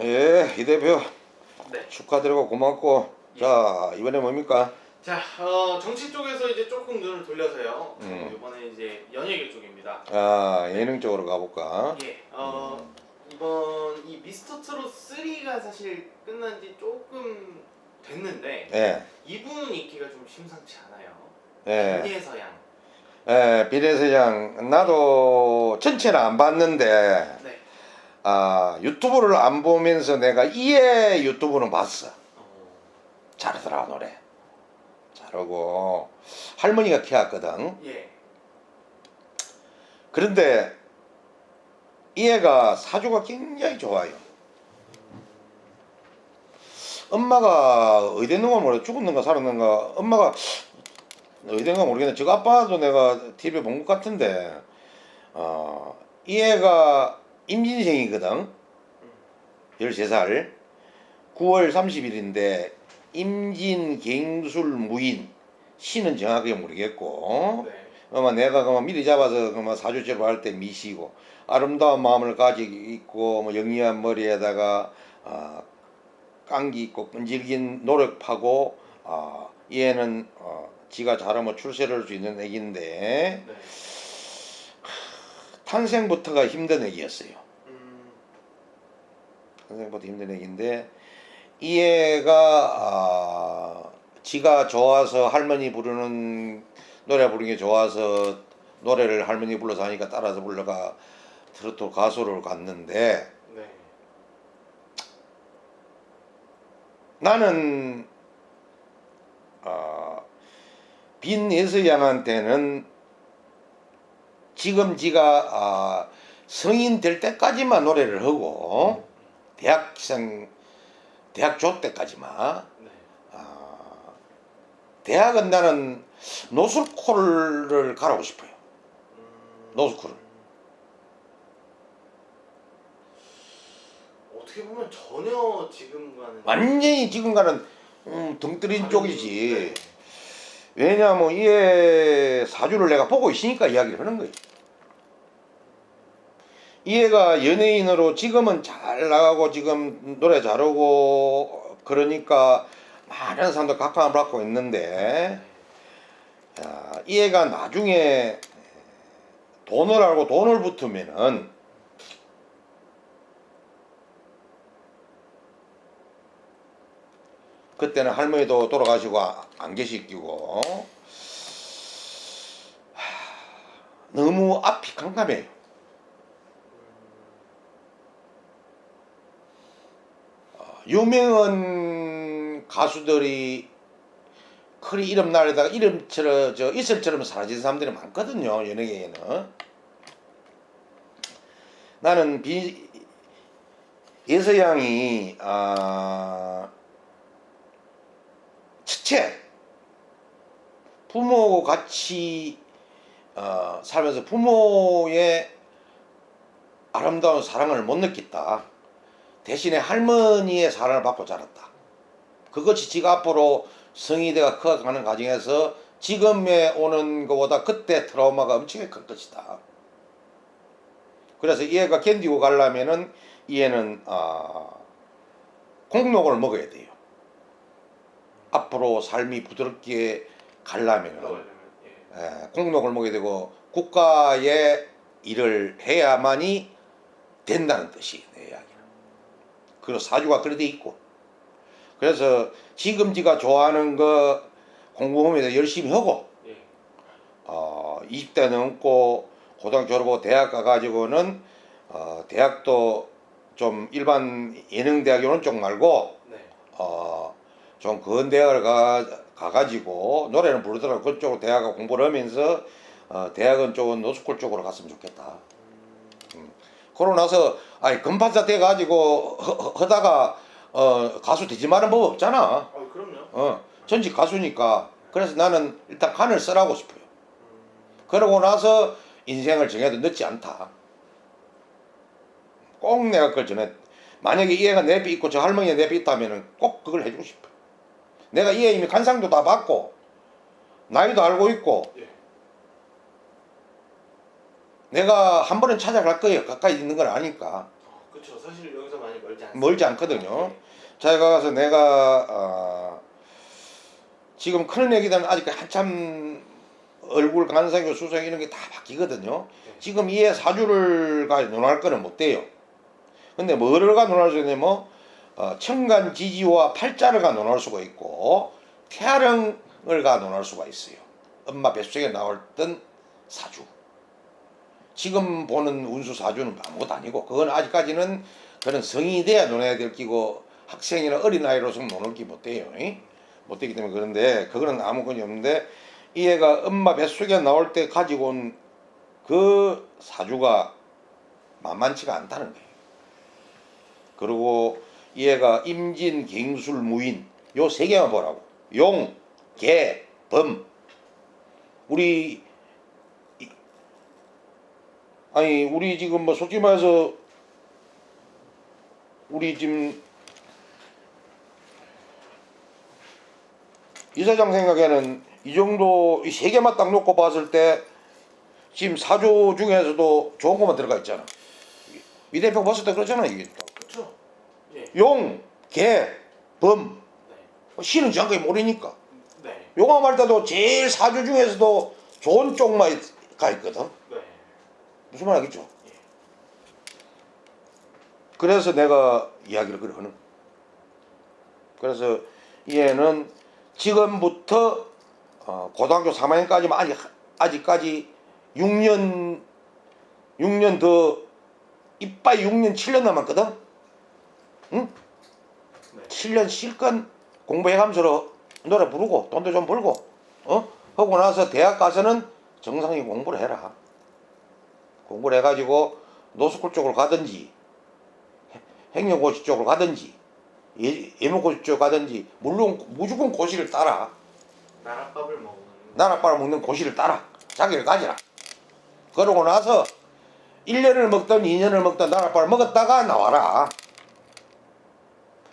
예, 이 대표 네. 축하드리고 고맙고 예. 자 이번에 뭡니까? 자, 어, 정치 쪽에서 이제 조금 눈을 돌려서요. 음. 이번에 이제 연예계 쪽입니다. 아 예능 쪽으로 가볼까? 예. 어, 이번 이 미스터 트롯 3가 사실 끝난 지 조금 됐는데 예, 이분 인기가 좀 심상치 않아요. 예, 김예서양. 예, 비례 세장 나도 전체는 안 봤는데 네. 아 유튜브를 안 보면서 내가 이해 유튜브는 봤어. 어, 잘하더라 노래. 잘하고 할머니가 키웠거든. 예. 그런데 이해가 사주가 굉장히 좋아요. 엄마가 있는가 모르 죽었는가 살았는가 엄마가 어디 있는가 모르겠네. 저 아빠도 내가 TV에 본 것 같은데 어, 이해가 임진생이거든. 13살 9월 30일인데 임진 갱술 무인 시는 정확하게 모르겠고 네. 아마 내가 그만 미리 잡아서 그만 사주체로 할 때 미시고 아름다운 마음을 가지고 있고 뭐 영리한 머리에다가 아, 깡기 있고 끈질긴 노력하고 아, 얘는 어, 지가 잘하면 출세를 할 수 있는 애기인데 네. 탄생부터가 힘든 애기였어요. 음, 탄생부터 힘든 애기인데 이 애가 아, 지가 좋아서 할머니 부르는 노래 부르는 게 좋아서 노래를 할머니 불러서 하니까 따라서 불러가 트로트 가수를 갔는데 네. 나는 어, 빈 예서양한테는 지금 지가 아, 성인 될 때까지만 노래를 하고 대학생 대학 조 때까지만 네. 아, 대학은 나는 노술코를 가라고 싶어요. 음, 노스쿨. 어떻게 보면 전혀 지금과는 완전히 지금과는 음, 덩뜨린 다른- 쪽이지. 네. 왜냐하면 이애 사주를 내가 보고 있으니까 이야기를 하는 거예요. 이 애가 연예인으로 지금은 잘 나가고 지금 노래 잘하고 그러니까 많은 사람들 각광을 받고 있는데 자, 이애가 나중에 돈을 알고 돈을 붙으면은 그때는 할머니도 돌아가시고 아- 안 계시고 하, 너무 앞이 깜깜해요. 유명한 가수들이 그리 이름 날에다가 이름처럼 저 이슬처럼 사라진 사람들이 많거든요 연예계에는 나는 비 예서양이 아 첫째 부모 같이 어, 살면서 부모의 아름다운 사랑을 못 느꼈다. 대신에 할머니의 사랑을 받고 자랐다. 그것이 지가 앞으로 성이 돼가 커가는 과정에서 지금에 오는 것보다 그때 트라우마가 엄청나게 큰 것이다. 그래서 이 애가 견디고 가려면은 이 애는 아, 공록을 먹어야 돼요. 앞으로 삶이 부드럽게 가려면은 예. 에, 공록을 먹게 되고 국가의 일을 해야만이 된다는 뜻이 내 이야기는. 그리고 사주가 그래 돼 있고. 그래서 지금 지가 좋아하는 거 공부하면서 열심히 하고 예. 어, 20대 넘고 고등학교 졸업하고 대학 가가지고는 어, 대학도 좀 일반 예능 대학 이런 쪽 말고 네. 어, 좀 그런 대학을 가, 가가지고 노래는 부르더라도 그쪽으로 대학을 공부를 하면서 어, 대학은 쪽은 노스쿨 쪽으로 갔으면 좋겠다. 음. 그러고 나서 아니 금판사 돼 가지고 허- 허- 하다가 어, 가수 되지 말은 법 없잖아. 아, 그럼요. 어, 전직 가수니까 그래서 나는 일단 간을 쓰라고 싶어요. 음, 그러고 나서 인생을 정해도 늦지 않다. 꼭 내가 그걸 전해. 만약에 이 애가 내비 있고 저 할머니가 내비 있다면은 꼭 그걸 해주고 싶어. 내가 이 애 이미 간상도 다 받고 나이도 알고 있고 예. 내가 한 번은 찾아갈 거예요. 가까이 있는 걸 아니까. 그렇죠. 사실 여기서 많이 멀지 않습니다. 멀지 않거든요. 네. 자기가 가서 내가 어, 지금 큰 애기들은 아직 한참 얼굴 간상이고 수상 이런 게 다 바뀌거든요. 네. 지금 이에 사주를 가 논할 거는 못 돼요. 근데 뭐를 가 논할 수 있냐면 뭐, 어, 청간 지지와 팔자를 가 논할 수가 있고 태아령을 가 논할 수가 있어요. 엄마 뱃속에 나왔던 사주. 지금 보는 운수 사주는 아무것도 아니고 그건 아직까지는 그런 성인이 돼야 논해야 될 끼고 학생이나 어린아이로서 논을 끼 못 돼요. 잉? 못 되기 때문에 그런데 그거는 아무것도 없는데 이 애가 엄마 뱃속에 나올 때 가지고 온 그 사주가 만만치가 않다는 거예요. 그리고 이 애가 임진, 갱술, 무인 요 세 개만 보라고. 용, 개, 범. 우리 이- 아니 우리 지금 뭐 솔직히 말해서 우리 지금 이사장 생각에는 이 정도 이 세 개만 딱 놓고 봤을 때 지금 사주 중에서도 좋은 것만 들어가 있잖아. 이 대표 봤을 때 그러잖아 이게 또. 그렇죠. 예. 용, 개, 범. 네. 신은 정확하게 모르니까. 네. 용암 할 때도 제일 사주 중에서도 좋은 쪽만 가 있거든. 네. 무슨 말 알겠죠? 예. 그래서 내가 이야기를 그래 하는. 그래서 얘는 지금부터 어, 고등학교 3학년까지만 아직 아직까지 6년 6년 더 이빨 6년 7년 남았거든. 응? 네. 7년 실컷 공부해가면서 노래 부르고 돈도 좀 벌고 어 하고 나서 대학 가서는 정상적인 공부를 해라. 공부를 해가지고 노스쿨 쪽으로 가든지 해- 행정고시 쪽으로 가든지 예, 예문고시 쪽으로 가든지 물론 무조건 고시를 따라 나랏밥을 먹는. 나라빠라 먹는 고시를 따라 자기를 가지라. 그러고 나서 1년을 먹던 2년을 먹던 나라빠를 먹었다가 나와라.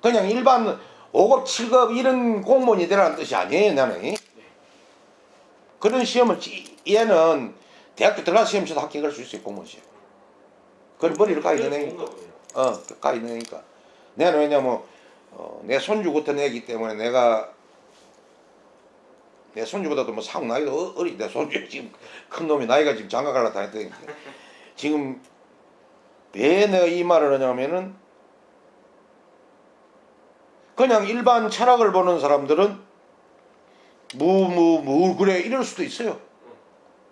그냥 일반 5급, 7급 이런 공무원이 되라는 뜻이 아니에요, 나는. 그런 시험을, 찌- 얘는 대학교 들어가서 시험 쳐도 합격할 수 있어요, 공무원 시험. 그걸 머리를. 좋은가 보네요. 어, 까야 되니까. 내가 왜냐면, 어, 내 손주 같은 애기 때문에 내가 내 손주보다도 뭐 상 나이도 어- 어리 내 손주 지금 큰 놈이 나이가 지금 장가 갈라 다녔더니 지금 왜 내가 이 말을 하냐면은 그냥 일반 철학을 보는 사람들은 무무무 그래 이럴 수도 있어요.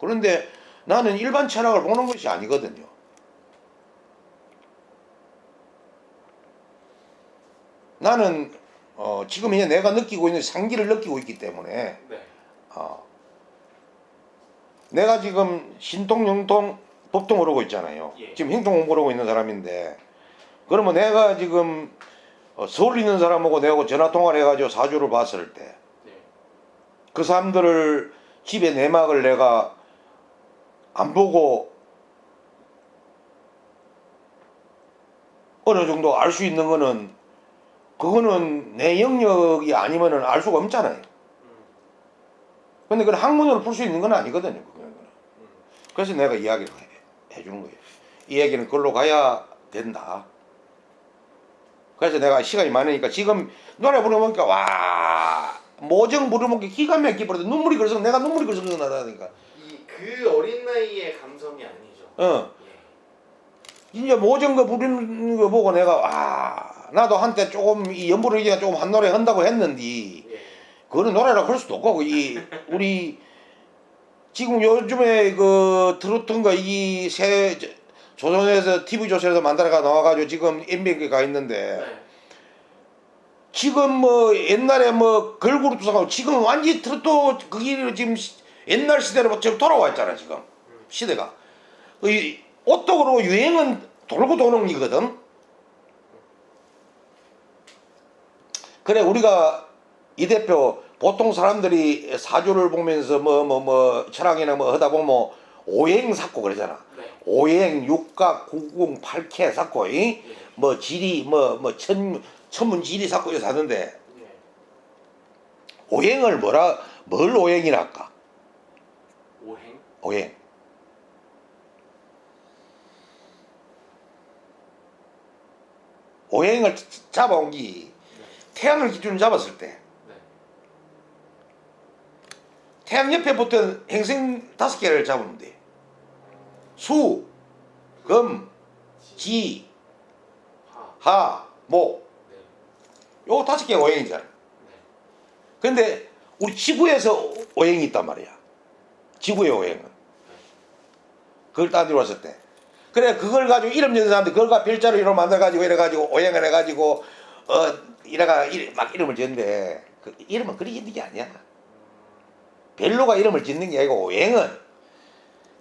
그런데 나는 일반 철학을 보는 것이 아니거든요. 나는 어, 지금 이제 내가 느끼고 있는 상기를 느끼고 있기 때문에 네. 어, 내가 지금 신통, 영통, 법통 오르고 있잖아요. 예. 지금 행통 공부하고 있는 사람인데 그러면 내가 지금 어, 서울 있는 사람하고 내하고 전화 통화를 해가지고 사주를 봤을 때그 네. 사람들을 집에 내막을 내가 안 보고 어느 정도 알 수 있는 거는 그거는 내 영역이 아니면은 알 수가 없잖아요. 음. 근데 그건 학문으로 풀 수 있는 건 아니거든요. 그거는. 음. 그래서 내가 이야기를 해, 해주는 거예요. 이 얘기는 그걸로 가야 된다. 그래서 내가 시간이 많으니까 지금 노래 부르니까 와 모정 부르면 기가 막히게 부르다 눈물이 그래서 내가 눈물이 그래서 나다니까. 이그 어린 나이의 감성이 아니죠. 어 예. 이제 모정 거 부르는 거 보고 내가 와 나도 한때 조금 이 연부르기가 조금 한 노래 한다고 했는데 예. 그거는 노래라 그럴 수도 없고 이 우리 지금 요즘에 그 트로트인가 이새 조선에서 TV 조선에서 만들어가 나와가지고 지금 MBC에 가 있는데 네. 지금 뭐 옛날에 뭐 걸그룹도 상하고 지금 완전 트로트 그게 지금 시- 옛날 시대로 지금 돌아와 있잖아 지금 시대가 이 오떡으로 유행은 돌고 도는 기거든 그래 우리가 이 대표 보통 사람들이 사주를 보면서 뭐 뭐뭐 철학이나 뭐 하다 보면 뭐 오행 샀고 그러잖아 네. 오행 육각 구궁 팔캐 샀고 이? 예. 뭐 지리 뭐뭐 천 천문 지리 샀고 이거 사는데 예. 오행을 뭐라 뭘 오행이라 할까 오행. 오행 오행을 잡아온 기 태양을 기준으로 잡았을 때 네. 태양 옆에 붙은 행星다섯 개를 잡으면 돼. 수, 금, 지, 하. 하, 목. 네. 요거 다섯 개가 오행이잖아. 네. 근데 우리 지구에서 오행이 있단 말이야. 지구의 오행은. 그걸 따지러 때. 그래 그걸 가지고 이름 짓는 사람들 그걸 가 별자로 이름 만들어 가지고 이래 가지고 오행을 해 가지고 어 이래가 이- 막 이름을 짓는데 그 이름은 그리 짓는 게 아니야. 별로가 이름을 짓는 게 아니고 오행은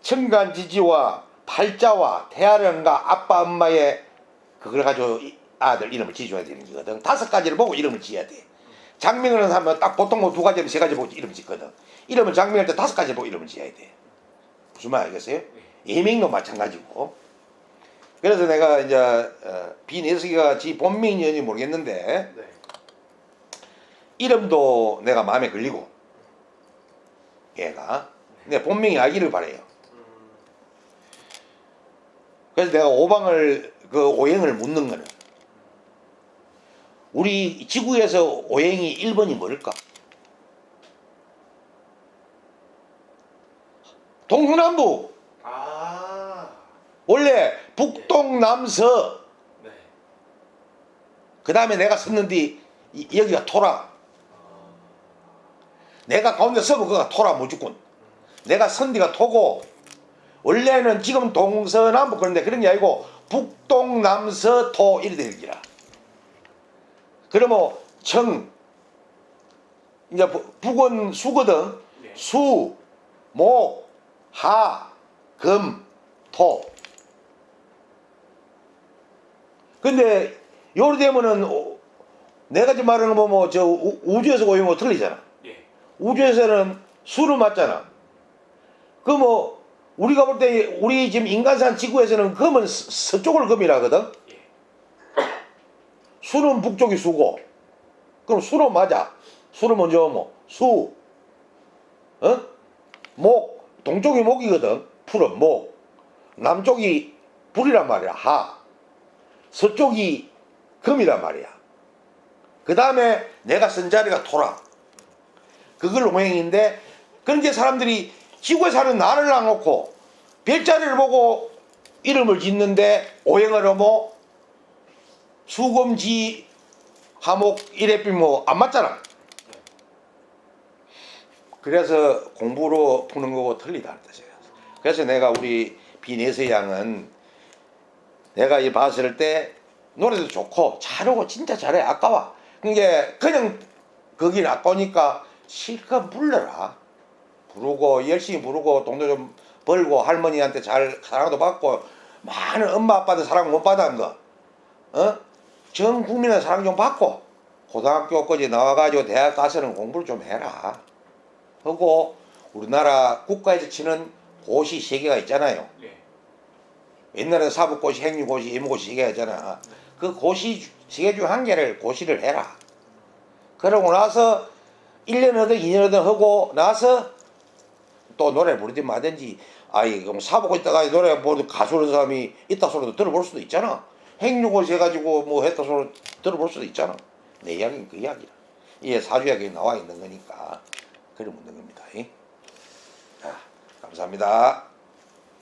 천간지지와 팔자와 태아령과 아빠 엄마의 그걸 가지고 이- 아들 이름을 지어줘야 되는 거거든. 다섯 가지를 보고 이름을 지어야 돼. 장명을 하면 딱 보통 뭐 두 가지를 세 가지 보고 이름 짓거든. 이름을 장명할 때 다섯 가지 보고 이름을 지어야 돼. 무슨 말 알겠어요? 예명도 마찬가지고. 그래서 내가 이제 어, 비내석이가 지 본명인지 모르겠는데 네. 이름도 내가 마음에 걸리고 얘가 내 본명이 알기를 바래요. 음. 그래서 내가 오방을 그 오행을 묻는 거는 우리 지구에서 오행이 1번이 뭘까? 동서남북 아. 원래 북동남서 네. 그 다음에 내가 썼는데 이- 여기가 토라 아. 내가 가운데 서면 그가 토라 무조건 내가 선디가 토고 원래는 지금 동서남북 그런데 그런 게 아니고 북동남서 토 이래 되기라 그러면 청 이제 부- 북은 수거든 네. 수, 목, 하, 금, 토. 근데 요리 되면은 어, 내가 지금 말하는 거뭐저 우주에서 오는 거 틀리잖아. 예. 우주에서는 수를 맞잖아. 그 뭐 우리가 볼 때 우리 지금 인간산 지구에서는 금은 서- 서쪽을 금이라거든. 예. 수는 북쪽이 수고. 그럼 수는 맞아. 수를 먼저 뭐 수. 어? 목. 동쪽이 목이거든. 풀은 목. 남쪽이 불이란 말이야. 하. 서쪽이 금이란 말이야. 그 다음에 내가 쓴 자리가 토라. 그걸 오행인데 그런데 사람들이 지구에 사는 나를 놔놓고 별자리를 보고 이름을 짓는데 오행을 뭐 수금지 화목 이래비 뭐 안 맞잖아. 그래서 공부로 푸는 거고 틀리다 는 뜻이에요. 그래서 내가 우리 비네스 양은 내가 이 봤을 때 노래도 좋고 잘하고 진짜 잘해 아까워. 그게 그냥 거긴 아까우니까 실컷 불러라. 부르고 열심히 부르고 돈도 좀 벌고 할머니한테 잘 사랑도 받고 많은 엄마 아빠들 사랑 못 받은 거. 어? 전 국민의 사랑 좀 받고 고등학교까지 나와가지고 대학 가서는 공부를 좀 해라. 하고 우리나라 국가에서 치는 고시 세 개가 있잖아요. 예. 옛날에 사법고시, 행위고시, 임무고시 세 개가 있잖아. 그 고시 중한 개를 고시를 해라. 그러고 나서 1년 하든 2년 하든 하고 나서 또 노래 부르든 마든지 아이 그럼 사법고시 있다가 노래 부르는 가수는 사람이 있다 소리도 들어볼 수도 있잖아. 행위고시 해가지고 뭐 했다 소리 들어볼 수도 있잖아. 내 이야기는 그 이야기야. 이게 사주약에 나와 있는 거니까 그래 묻는 겁니다. 이. 자, 감사합니다.